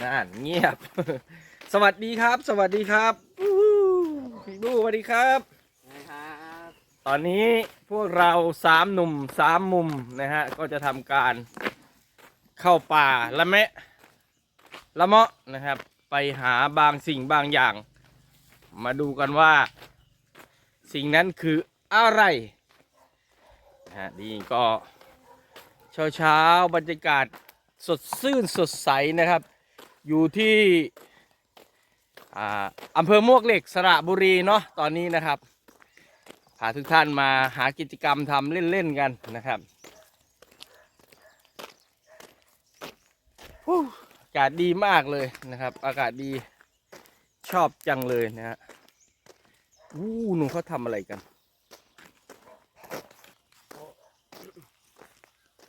งานเงียบ สวัสดีครับ สวัสดีครับอู้หูพี่บูสวัสดีครับ นะครับตอนนี้พวกเราสามหนุ่มสามมุมนะฮะ ก็จะทำการเข้าป่าละแมะละเมาะนะครับ ไปหาบางสิ่งบางอย่าง มาดูกันว่า สิ่งนั้นคืออะไรนะฮะนี่ก็เช้าเช้าๆบรรยากาศสดชื่นสดใสนะครับ อยู่ที่อ่าอำเภอมวกเหล็กสระบุรีเนาะตอนนี้นะครับพาทุกท่านมาหากิจกรรมทำเล่น ๆ กันนะครับฮู้อากาศดีมากเลยนะครับ อากาศดีชอบจังเลยนะฮะอู้หนุ่มเขาทำอะไรกัน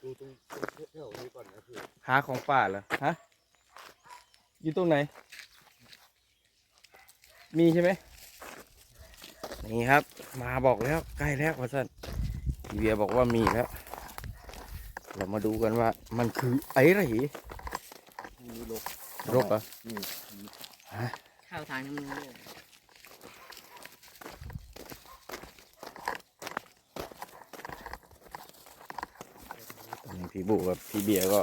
ดูตรงแถวนี้ก่อนนะพี่หาของป่าเหรอฮะ อยู่ตรงไหน มีใช่ไหมนี่ครับ มาบอกแล้วใกล้แล้วว่าสันพี่เบียร์บอกว่ามีแล้ว เรามาดูกันว่ามันคือไอ้ไรมีรกรกเหรอนี่เข้าทางนี้มันเลยตอนนี้พี่บุกับพี่เบียร์ก็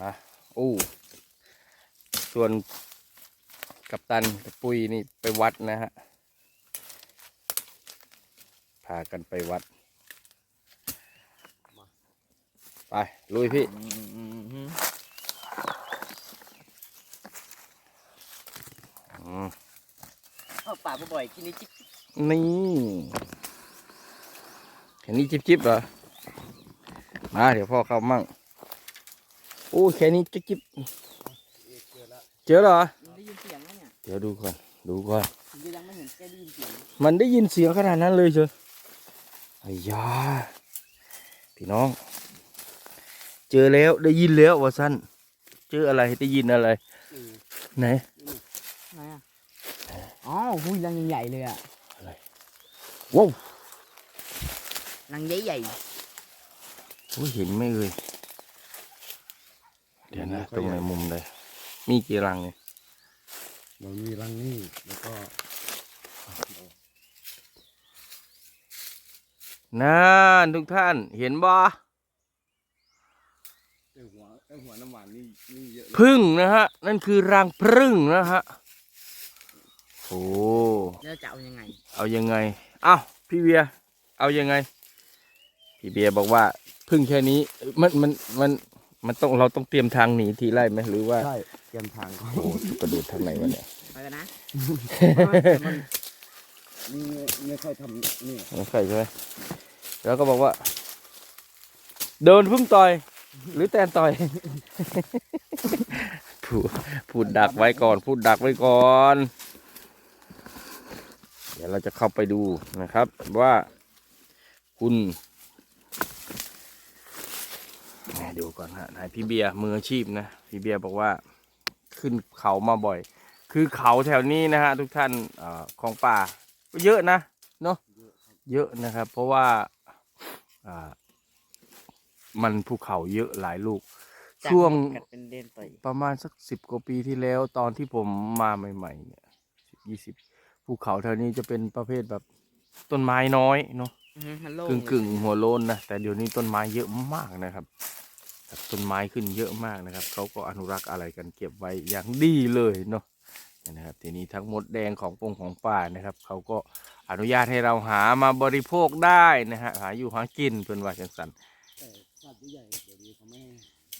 มาโอ้ส่วนกัปตันกับปุ้ยนี่ไปวัดนะฮะ พากันไปวัด ไป ลุยพี่อืมเข้าป่าบ่อยๆกินนี่จิ๊บนี่เห็นนี่จิบจิบๆเหรอ มา เดี๋ยวพ่อเข้ามั่ง โอ้แค่นี้จิบจิบเจอเหรอมันได้ยินเสียงแล้วเนี่ย เดี๋ยวดูก่อน ดูก่อนถึงจะยังไม่เห็นแค่ได้ยินเสียง มันได้ยินเสียงขนาดนั้นเลยเชียวไอ้ยาพี่น้อง เจอแล้วได้ยินแล้ววะสั้นเจออะไรได้ยินอะไร ไหน ไหนอะอ๋อหุยรังใหญ่ๆเลยอะว้าวรังใหญ่โอ้ยเห็นไหมเอ่ย เดี๋ยวนะตรงไหนมุมเลย มีกี่รังเนี่ยมันมีรังนี่แล้วก็ นั่นทุกท่านเห็นบ่ไอหัวไอหัวน้ำหวานนี่นี่เยอะเลยพึ่งนะฮะ นั่นคือรังพึ่งนะฮะ โอ้ๆแล้วจะเอายังไง เอายังไง เอ้าพี่เบียร์เอายังไง พี่เบียร์บอกว่าพึ่งแค่นี้เอ้ยมันมันมัน มันต้องเราต้องเตรียมทางหนีทีไล่ไหมหรือว่าใช่เตรียมทางก่อนโอ้กระโดดทางไหนวะเนี่ยไปกันนะมันนี่ไม่ค่อยทำนี่ไม่ใช่ใช่ไหมแล้วก็บอกว่า เดินพึ่งต่อย หรือแตนต่อย พูดพูดดักไว้ก่อน พูดดักไว้ก่อน เดี๋ยวเราจะเข้าไปดูนะครับว่าคุณแหม่ ดูก่อนฮะนายพี่เบียร์มืออาชีพนะ พี่เบียร์บอกว่าขึ้นเขามาบ่อย คือเขาแถวนี้นะฮะทุกท่านเออของป่าก็เยอะนะเนาะเยอะนะครับ เพราะว่าอ่ามันภูเขาเยอะหลายลูก ช่วงกัดเป็นเด่นต่อยประมาณสักสิบกว่าปีที่แล้วตอนที่ผมมาใหม่ๆเนี่ยยี่สิบภูเขาแถวนี้จะเป็นประเภทแบบต้นไม้น้อยเนาะอือฮึมันโล่งกึ่งกึ่งๆหัวโลนนะแต่เดี๋ยวนี้ต้นไม้เยอะมากนะครับ แบบต้นไม้ขึ้นเยอะมากนะครับเขาก็อนุรักษ์อะไรกันเก็บไว้อย่างดีเลยเนาะนะครับทีนี้ทั้งหมดแดงของปงของป่านะครับเขาก็อนุญาตให้เราหามาบริโภคได้นะฮะหาอยู่หากินเป็นว่าจังสันแต่สัตว์ใหญ่เดี๋ยวนี้เขาไม่ให้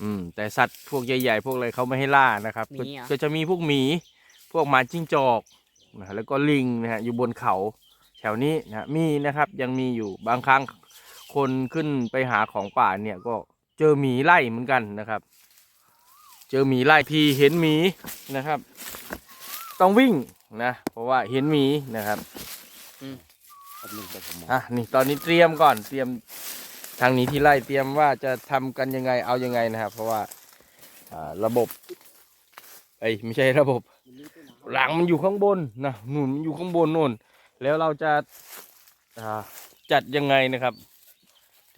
อืมแต่สัตว์พวกใหญ่ๆพวกอะไรเขาไม่ให้ล่านะครับก็ก็จะมีพวกหมีพวกหมาจิ้งจอกนะฮะแล้วก็ลิงนะฮะอยู่บนเขา แถวนี้นะฮะมีนะครับยังมีอยู่บางครั้งคนขึ้นไปหาของป่าเนี่ยก็ เจอหมีไล่เหมือนกันนะครับ เจอหมีไล่ทีเห็นหมีนะครับ ต้องวิ่งนะเพราะว่าเห็นหมีนะครับอันหนึ่งแต่ผมมองอะนี่ตอนนี้เตรียมก่อนเตรียมทางหนี้ที่ไล่เตรียมว่าจะทำกันยังไงเอายังไงนะครับ เพราะว่าอ่าระบบเอ้ยไม่ใช่ระบบมันมีต้นไม้หลังมันอยู่ข้างบนนะหนุนมันอยู่ข้างบนโน่น แล้วเราจะอ่าจัดยังไงนะครับเ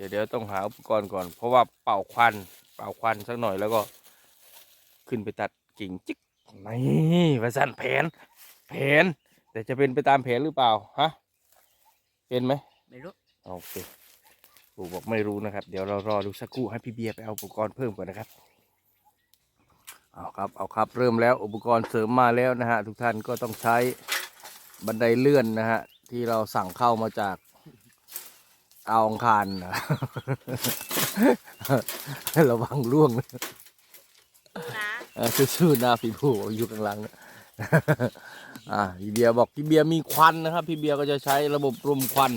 ดี๋ยวดี๋ยวเดี๋ยวต้องหาอุปกรณ์ก่อน เพราะว่าเป่าควัน เป่าควันสักหน่อยแล้วก็ ขึ้นไปตัดกิ่งจิกนี่ประสันแผน แผน แต่จะเป็นไปตามแผนหรือเปล่าฮะเป็นไหมไม่รู้โอเคปู่บอกไม่รู้นะครับ เดี๋ยวเรารอดูสักครู่ให้พี่เบียร์ไปเอาอุปกรณ์เพิ่มก่อนนะครับเอาครับเอาครับเริ่มแล้วอุปกรณ์เสริมมาแล้วนะฮะทุกท่านก็ต้องใช้บันไดเลื่อนนะฮะที่เราสั่งเข้ามาจาก เอาองคารนะระวังล่วงนะนะเออสู้ๆนะพี่ผู้บอกอยู่ข้างหลังนะอ่าพี่เบียร์บอกพี่เบียร์มีควันนะครับ พี่เบียร์ก็จะใช้ระบบรมควัน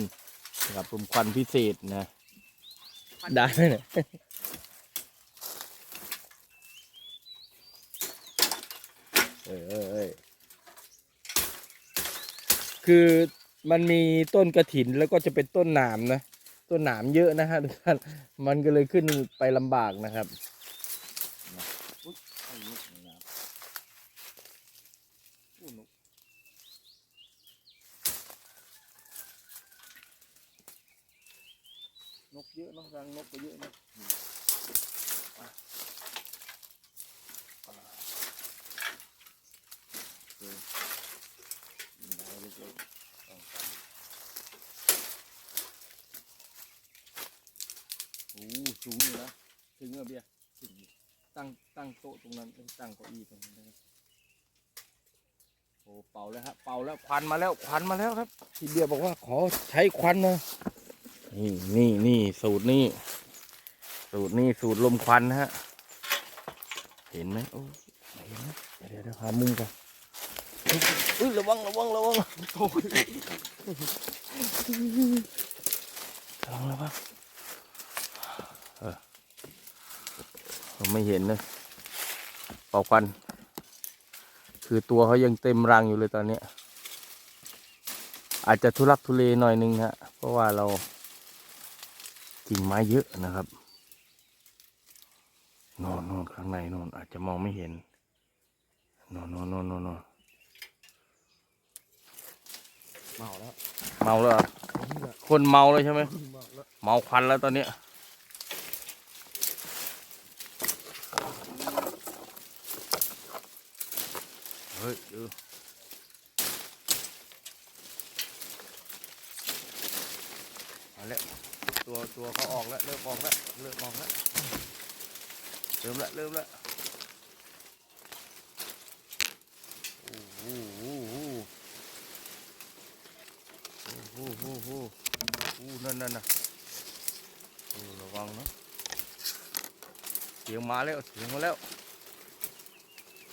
นะครับรมควันพิเศษนะได้ไหมเนี่ยเออเออเออคือมันมีต้นกระถินแล้วก็จะเป็นต้นหนามนะ ตัวหนามเยอะนะฮะทุกท่านมันก็เลยขึ้นไปลำบากนะครับนกเยอะนอะรังนกก็เยอะนะโอ้สูงอยู่นะ ถึงอะเบียร์ถึงตั้งตั้งโต๊ะตรงนั้นเอ้ยตั้งเก้าอี้ตรงนั้นนะครับโอ้เป่าแล้วครับเป่าแล้วควันมาแล้วควันมาแล้วครับพี่เบียร์บอกว่าขอใช้ควันหนะนี่นี่นี่สูตรนี่สูตรนี่สูตรลมควันนะฮะเห็นไหมโอ้ไม่เห็นนะเดี๋ยวเดี๋ยวเดี๋ยวหามุมก่อนอุ้ยระวังระวังระวังโอ้ยระวังระวังเออ เราไม่เห็นเลยเป่าควัน คือตัวเขายังเต็มรังอยู่เลยตอนเนี้ยอาจจะทุลักทุเลหน่อยนึงฮะ เพราะว่าเรากิ่งไม้เยอะนะครับโน่นโน่นข้างในโน่นอาจจะมองไม่เห็นโน่นโน่นโน่นโน่นโน่นเมาแล้ว เมาแล้วเหรอคนเมาเลยใช่ไหมเมาควันแล้วตอนเนี้ย ฮ้ยดูมาแล้วตัวตัวเขาออกแล้วเริ่มออกแล้วเริ่มออกแล้วเริ่มแล้วเริ่มแล้วโอ้โหโอ้โหโอ้โหโอ้โหนั่นนั่นน่ะระวังนะเสียงมาแล้วเสียงมาแล้ว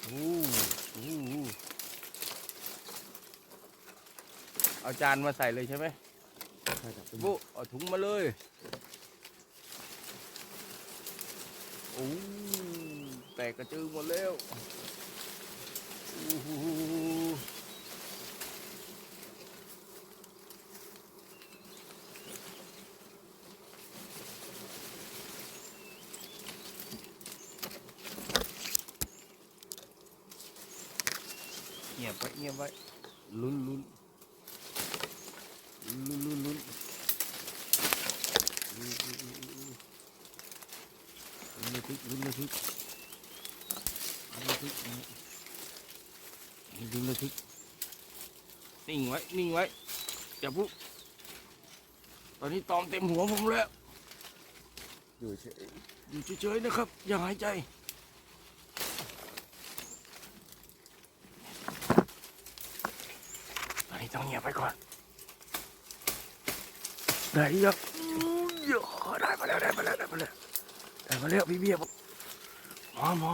โอ้ เอาจานมาใส่เลยใช่ไหมใช่ครับเป็นบุเอาถุงมาเลยโอ้แตกกระจือหมดแล้วโอ้ ไเงียบไว้ลุ้นลุ้นลุ้นลุ้นลุ้นลุ้นระทึกลุ้นระทึกลุ้นระทึกลุ้นระทึกนิ่งไว้นิ่งไว้อย่าพูดตอนนี้ตอมเต็มหัวผมแล้วอยู่เฉยอยู่เฉยๆนะครับ อย่าหายใจ งเงียบไปก่อนได้ยังเยอะได้มาแล้วได้มาแล้วได้มาแล้วได้มาแล้วพี่เบียร์บอกมามา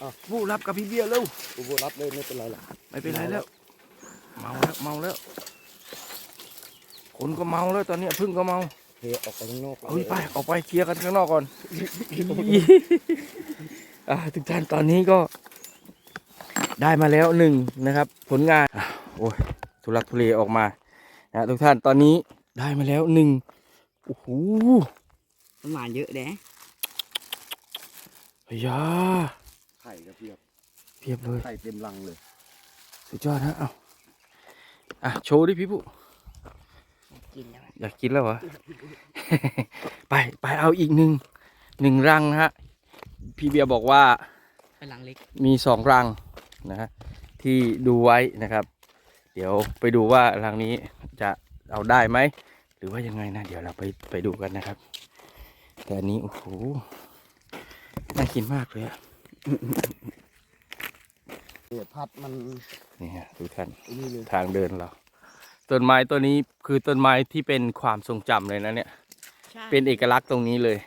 อะผู้รับกับพี่เบียร์เร็วอุบรับเลยไม่เป็นไรหรอกไม่เป็นไรแล้ว เมาแล้วเมาแล้วคนก็เมาแล้วตอนเนี้ยพึ่งก็เมาเทออกไปข้างนอกเอาไปออกไปเคลียร์กันข้างนอกก่อนอ่าทุกท่านตอนนี้ก็ได้มาแล้วหนึ่งนะครับ ผลงานอะโอ้ย ทุลักทุเลออกมานะทุกท่านตอนนี้ได้มาแล้วหนึ่งโอ้โหประมาณเยอะแด้เฮ้ยยาไข่ก็เพียบเพียบเลยไข่เต็มรังเลย สุดยอดฮะเอาอะโชว์ดิพี่ผู้กินแล้วอยากกินแล้วเหรอ ไปไปเอาอีกหนึ่งหนึ่งรังนะฮะ พี่เบียร์บอกว่าไปหลังเล็กมีสองรังนะฮะที่ดูไว้นะครับ เดี๋ยวไปดูว่ารังนี้จะเอาได้ไหม หรือว่ายังไงนะ เดี๋ยวเราไปไปดูกันนะครับ แต่อันนี้โอ้โหน่ากินมากเลยอะเนี่ยพัดมันนี่ฮะทุกท่านไอ้นี่เลยทางเดินเรา ต้นไม้ตัวนี้คือต้นไม้ที่เป็นความทรงจำเลยนะเนี่ย ใช่เป็นเอกลักษณ์ตรงนี้เลย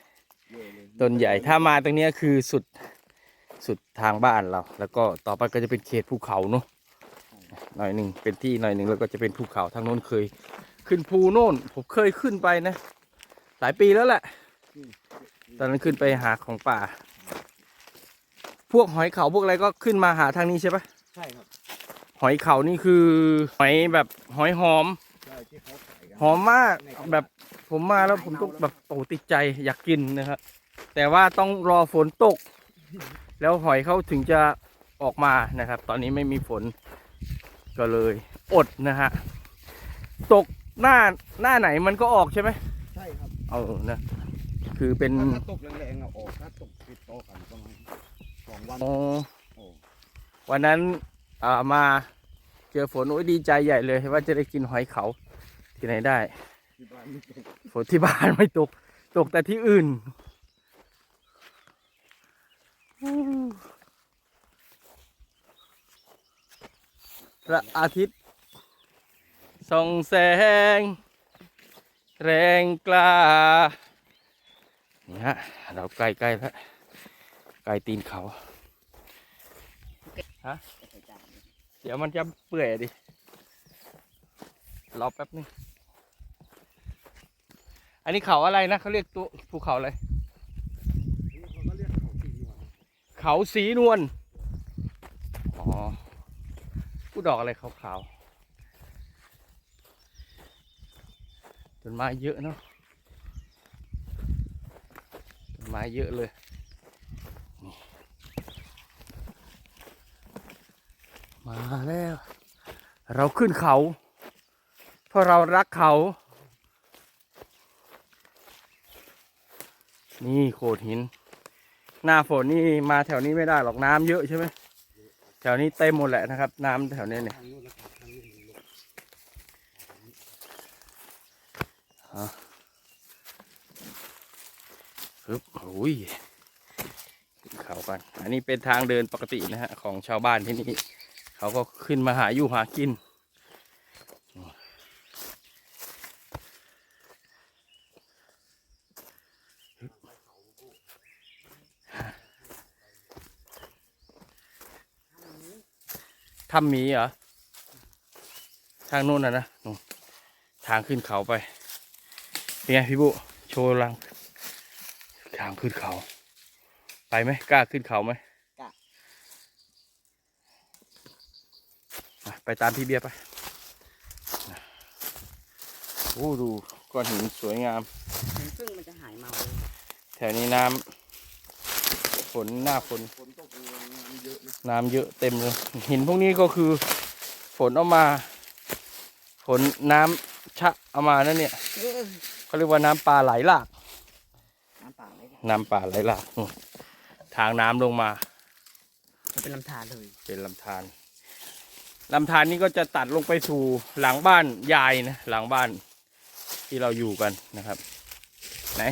เยอะเลย ต้นใหญ่ถ้ามาตรงเนี้ยคือสุดสุดทางบ้านเรา แล้วก็ต่อไปก็จะเป็นเขตภูเขาเนาะ หน่อยหนึ่งเป็นที่หน่อยหนึ่งแล้วก็จะเป็นภูเขาทางโน้นเคย ขึ้นภูโน่นผมเคยขึ้นไปนะ หลายปีแล้วแหละ ตอนนั้นขึ้นไปหาของป่า พวกหอยเขาพวกอะไรก็ขึ้นมาหาทางนี้ใช่ปะใช่ครับ หอยเขานี่คือหอยแบบหอยหอม ใช่ที่เขาขายกันหอมมากแบบผมมาแล้วผมก็แบบโอ้ติดใจอยากกินนะครับ แต่ว่าต้องรอฝนตก แล้วหอยเขาถึงจะออกมานะครับ ตอนนี้ไม่มีฝน ก็เลยอดนะฮะ ตกหน้าหน้าไหนมันก็ออกใช่ไหมใช่ครับเอานะ คือเป็นถ้าถ้าตกแรงๆอะออกถ้าตกติดต่อกันประมาณสองวันอ๋อโอ้วันนั้นอ่ามาเจอฝนโอ้ยดีใจใหญ่เลยว่าจะได้กินหอยเขาที่ไหนได้ ที่บ้านไม่ตกฝนที่บ้านไม่ตก ตกแต่ที่อื่นพ ระอาทิตย์ส่องแสง แรงกล้านี่ฮะเราใกล้ๆแล้วใกล้ตีนเขาฮะเดี๋ยวมันจะเปื่อยดิรอแป๊บนึงอันนี้เขาอะไรนะเขาเรียกตัวภูเขาอะไรนี่เขาก็เรียกเขาสีนวลเขาสีนวลอ๋อพู ดอกอะไรขาวๆ ต้นไม้เยอะเนาะ ต้นไม้เยอะเลย มาแล้ว เราขึ้นเขา เพราะเรารักเขา นี่โขดหิน หน้าฝนนี่มาแถวนี้ไม่ได้หรอกน้ำเยอะใช่ไหม แถวนี้เต็มหมดแหละนะครับ น้ำแถวนี้เนี่ยทางนู้นนะครับทางนู้นลงปึ๊บโอ้ยขึ้นเขากัน อันนี้เป็นทางเดินปกตินะฮะ ของชาวบ้านที่นี่ เขาก็ขึ้นมาหาอยู่หากิน ถ้ำหมีเหรอ ทางนู้นนะนะนู่นทางขึ้นเขาไป เป็นไงพี่บุ โชว์ลัง ทางขึ้นเขา ไปไหมกล้าขึ้นเขาไหมกล้าอะไปตามพี่เบียร์ไปนะโอ้ดูก้อนหินสวยงามซึ่งมันจะหายเมาเลย แถวนี้น้ำฝนหน้าฝนฝนตกแรงๆมั นเยอะนะน้ำเยอะเต็มเลย หินพวกนี้ก็คือฝนเอามาฝนน้ำชะเอามานั่นเนี่ยเออเขาเรียกว่าน้ำปลาไหลหลากน้ำเปล่าเลยน้ำปลาไหลหลากนู่นทางน้ำลงมา เป็นลำธารเลย เป็นลำธารลำธารนี้ก็จะตัดลงไปสู่หลังบ้านยายนะหลังบ้านที่เราอยู่กันนะครับ ไหน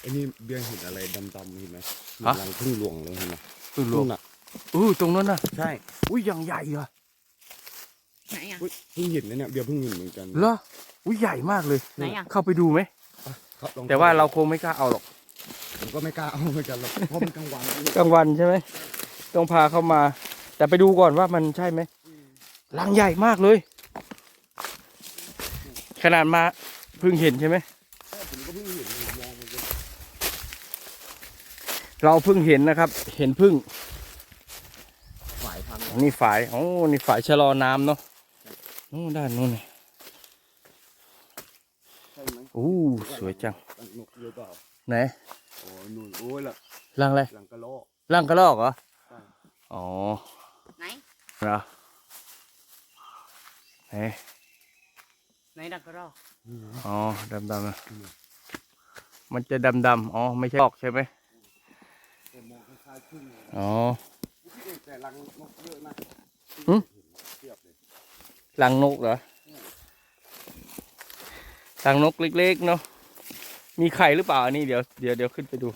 ไอ้นี่เบี้ยเห็นอะไรดำๆเห็นไหม ฮะกำลังพึ่งหลวงเลยเห็นไหมพึ่งหลวงน่ะอู้ตรงนั้นน่ะใช่อุ้ยอย่างใหญ่เหรอไหนอะ อุ๊ยเพิ่งเห็นนะเนี่ยเบี้ยเพิ่งเห็นเหมือนกันเหรออุ้ยใหญ่มากเลยไหนอะเข้าไปดูไหมครับลองแต่ว่าเราคงไม่กล้าเอาหรอกผมก็ไม่กล้าเอาเหมือนกันหรอกเพราะมันกลางวันกลางวันใช่ไหมต้องพาเข้ามา แต่ไปดูก่อนว่ามันใช่ไหมรังใหญ่มากเลย ขนาดมาเพิ่งเห็นใช่ไหมผมก็เพิ่งเห็นผมมองมันก็ เราเพิ่งเห็นนะครับ เห็นพึ่งฝ่ายพันธุ์อันนี้ฝายโอ้นี่ฝายชะลอน้ำเนาะโอ้ด้านนู้นนี่ใช่ไหมอู้สวยจังรังนกเยอะเปล่าไหนโอ้นู่นโอ้ยละรังอะไรหลังกระโหลกรังกระรอกเหรอใช่อ๋อไหนเหรอไหนไหนดักกระรอกอ๋อดำดำๆอะมันจะดำดำๆอ๋อไม่ใช่ออกใช่ไหมแต่ม องคล้ายๆพึ่งเลยอ๋อแต่รังนกเยอะนะหึเทียบเลยรังนกเหรอรังนกเล็กๆเนาะมีไข่หรือเปล่าอันนี้เดี๋ยวเดี๋ยวเดี๋ยวขึ้นไปดู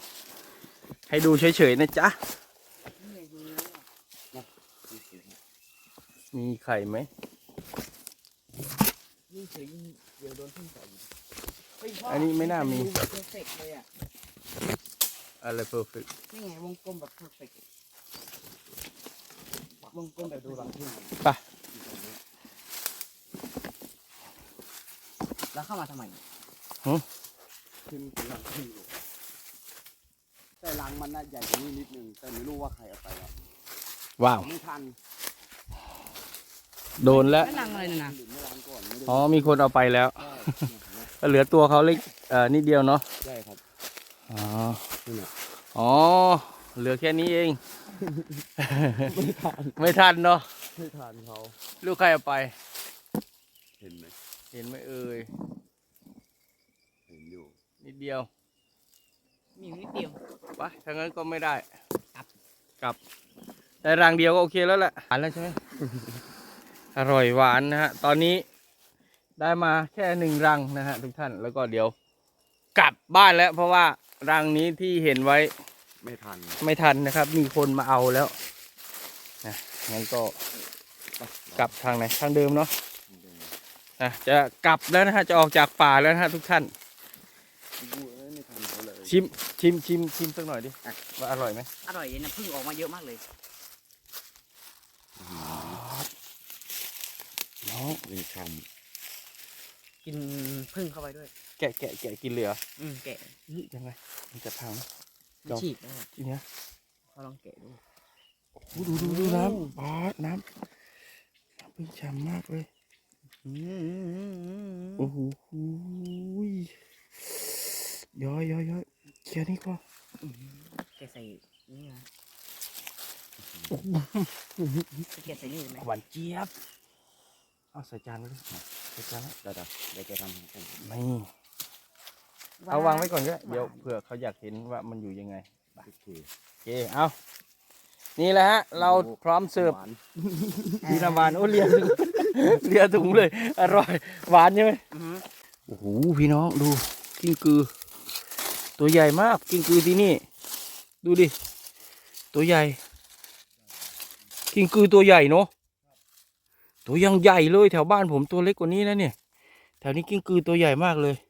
ให้ดูเฉยๆนะจ๊ะนี่ดูแล้วอะมีไข่ไหมยิ่งเฉยยิ่งเดี๋ยวโดนพึ่งต่อยเฮ้ยพ่อันนี้ไม่น่ามีดูแบบเพ อร์เฟกต์เลยอะอะไรเพอร์เฟกนี่ไงวงกลมแบบเพอร์เฟกต์วงกลมแบบดูหลังพึ่งไปแล้วเข้ามาทำไมขึ้นเป็นรังพึ่งอยู่แต่รังมันน่าใหญ่กว่านี้นิดนึง แต่ไม่รู้ว่าใครเอาไปอะว้าวไม่ทันโดนแล้ว ไม่ลังอะไรนะหรือไม่รังก่อนไม่ได้อ๋อมีคนเอาไปแล้วใช่ก็เหลือตัวเขาเล็กเอ่อนิดเดียวเนาะ ใช่ครับ อ๋อ นี่แหละอ๋อ เหลือแค่นี้เอง ไม่ทันไม่ทันเนาะไม่ทันเขาลูกใครเอาไป เห็นไหมเห็นไหมเอ่ยเห็นอยู่นิดเดียวมีอยู่นิดเดียว ไปถ้างั้นก็ไม่ได้กลับ กลับแต่รังเดียวก็โอเคแล้วแหละหวานแล้วใช่ไหม อร่อยหวานนะฮะ ตอนนี้ได้มาแค่หนึ่งรังนะฮะทุกท่านแล้วก็เดี๋ยว กลับบ้านแล้วเพราะว่า รังนี้ที่เห็นไว้ไม่ทันไม่ทันนะครับ มีคนมาเอาแล้วนะงั้นก็กลับทางไหนทางเดิมเนาะนะจะกลับแล้วนะฮะจะออกจากป่าแล้วนะฮะทุกท่านดูเอ้ยไม่ทันเขาเลยชิมชิมชิมชิมสักหน่อยดิ ว่าอร่อยไหมอร่อยนะพึ่งออกมาเยอะมากเลยน้องนี่ทกินพึ่งเข้าไปด้วย แกะแกะแกะกินเลยเหรออืมแกะเฮ้ยยังไงมันจะพังไหมมันลอง ฉีกได้ทีเนี้ยเขาลองแกะดูโอ้โหดูดูดูน้ำบาดน้ำน้ำพึ่งฉ่ำมากเลยอืมโอ้โหยย้อยย้อยย้อยเคียร์นี่ก็แกะใส่นี่นะแกะใส่นี่ไหมหวานเจี๊ยบเอาใส่จานไว้ดิใส่จานแล้วำเดี๋ยวเดี๋ยวเดี๋ยวแกทำให้ผมไม่ เอาวางไว้ก่อนก็ได้เดี๋ยวเผื่อเขาอยากเห็นว่ามันอยู่ยังไงโอเคโอเคเอานี่แหละฮะ เราพร้อมเสิร์ฟหวานดีน้ำหวานโอ้เลียถุงเลียถุงเลย อร่อย หวานใช่ไหมอือฮึโอ้โหพี่น้องดูกิ้งกือ ตัวใหญ่มากกิ้งกือที่นี่ ดูดิ ตัวใหญ่ กิ้งกือตัวใหญ่เนาะตัวยังใหญ่เลยแถวบ้านผมตัวเล็กกว่านี้นะเนี่ย แถวนี้กิ้งกือตัวใหญ่มากเลยโอ้โห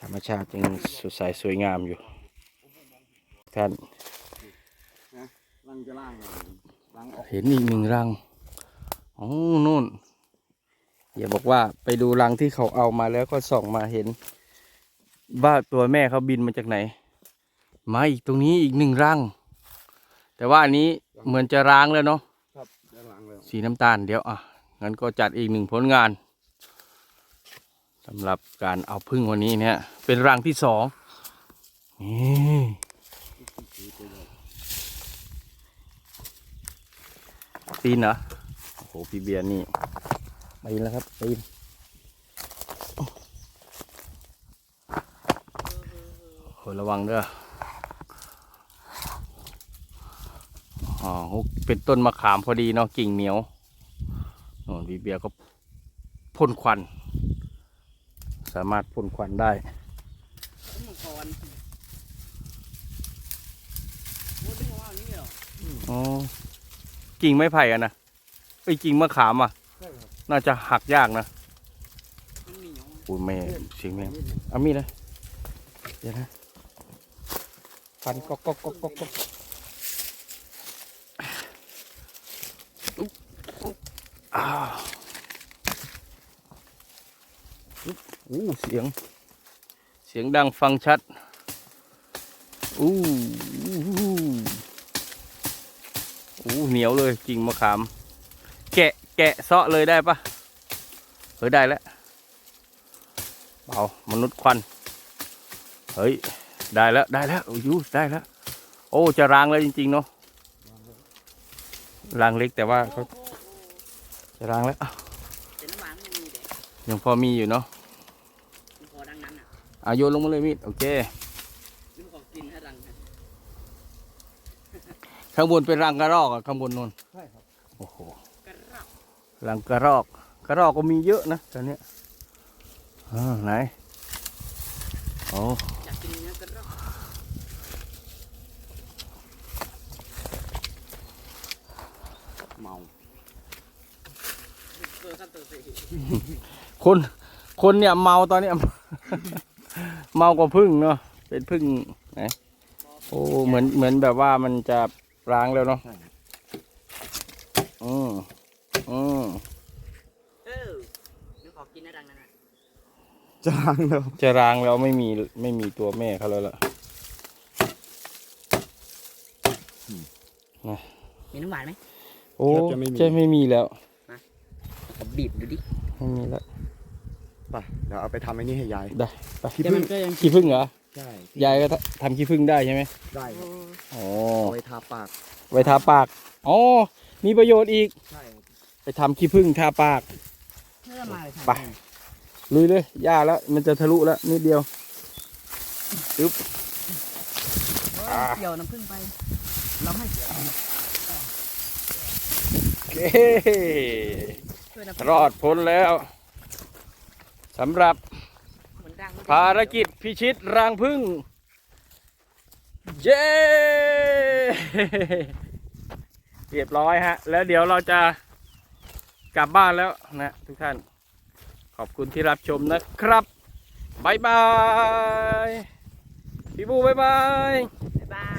ธรรมชาติยังสดใสสวยงามอยู่ ท่านรังจะล่างเลยรังออกเห็นอีกหนึ่งรังอ๋อนู่นอย่าบอกว่าไปดูรังที่เขาเอามาแล้วก็ส่องมาเห็น ว่าตัวแม่เขาบินมาจากไหน มาอีกตรงนี้อีกหนึ่งรัง แต่ว่าอันนี้เหมือนจะร้างแล้วเนาะครับจะล้างแล้วสีน้ำตาลเดี๋ยวอะงั้นก็จัดอีกหนึ่งผลงาน สำหรับการเอาพึ่งวันนี้เนี่ย เป็นรังที่สองนี่ปีนเหรอโอ้โหพี่เบียร์นี่ปีนแล้วครับปีนโอ้ระวังเด้ออ๋อเป็นต้นมะขามพอดีเนาะกิ่งเหนียวโน่นพี่เบียร์ก็พ่นควัน สามารถพ่นควันได้มังกรโอ้ดึงออกมาอย่างนี้เหรออ๋อกิ่งไม้ไผ่อะนะไอ้ยกิ่งมะขามอะ ใช่ครับน่าจะหักยากนะมันเหนียวอุ้ยแม่เสียงแม่เอามีดเลยเดี๋ยวนะฟันก๊อกก๊อกก๊อกก๊อกก๊อกอุ๊บอุ๊บอ้าว อุ๊บอู้เสียง เสียงดังฟังชัดอู้อู้อู้อู้เหนียวเลยกิ่งมะขาม แกะแกะเซาะเลยได้ปะเฮ้ยได้แล้วเบามนุษย์ควัน เฮ้ย ได้แล้วได้แล้วโอ้ยูได้แล้ว โอ้จะรางแล้วจริง ๆ เนาะรางเล็กแต่ว่าเขาจะรางแล้วอ้าวยังพอมีอยู่เนาะพ อดังนั้นอะเอาโยนลงมาเลยมีดโอเคลูกขอกินให้ดังนะข้างบนเป็นรังกระรอกอะข้างบนนู่นใช่ครับโอ้โหกระรอกรังกระรอกกระรอกก็มีเยอะนะตอนเนี้ยอ่าไหนโอ้อยากกินเนื้อกระรอกเมาเบอร์ขั้นตัวสี่คน คนเนี่ยเมาตอนเนี้ย เมากว่าพึ่งเนาะเป็นพึ่งไหนโอ้เหมือนเหมือนแบบว่ามันจะร้างแล้วเนาะใช่อืมอืมเออลูกขอกินให้ดังนั้นอะจางแล้วจะร้างแล้วไม่มีไม่มีตัวแม่เขาแล้วล่ะมีน้ำหวานไหมโอ้จะไม่มีแล้วขอบีบดูดิไม่มีแล้ว ไปเดี๋ยวเอาไปทำไอ้นี่ให้ยาย ได้ไปขี้แต่ผึ้มังนก็ยัง ขี้พึ่งเหรอใช่ยายก็ททำขี้พึ่งได้ใช่ไหมได้ครับโอ้เอาไว้ทาปาก ไว้ทาปากอ๋อมีประโยชน์อีก ใช่ครับไปทำขี้พึ่งทาปากเพื่อมาเลยไป ลุยเลยย่าแล้ว มันจะทะลุแล้วนิดเดียวอึ๊บอ่าเกี่ยวน้ำผึ้งไป เราให้เกี่ยวโอเค ช่วยน้ำผึ้งรอดพ้นแล้ว สำหรับภารกิจพิชิตรังพึ่ง เย้เรียบร้อยฮะ แล้วเดี๋ยวเราจะกลับบ้านแล้วนะทุกท่าน ขอบคุณที่รับชมนะครับบายบาย พี่บูบายบายบายบาย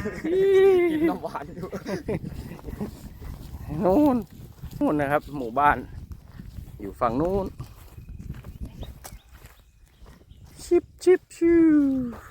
กินน้ำหวานอยู่นู่นนู่นนะครับ หมู่บ้าน อยู่ฝั่งนู้น 칩칩 슈.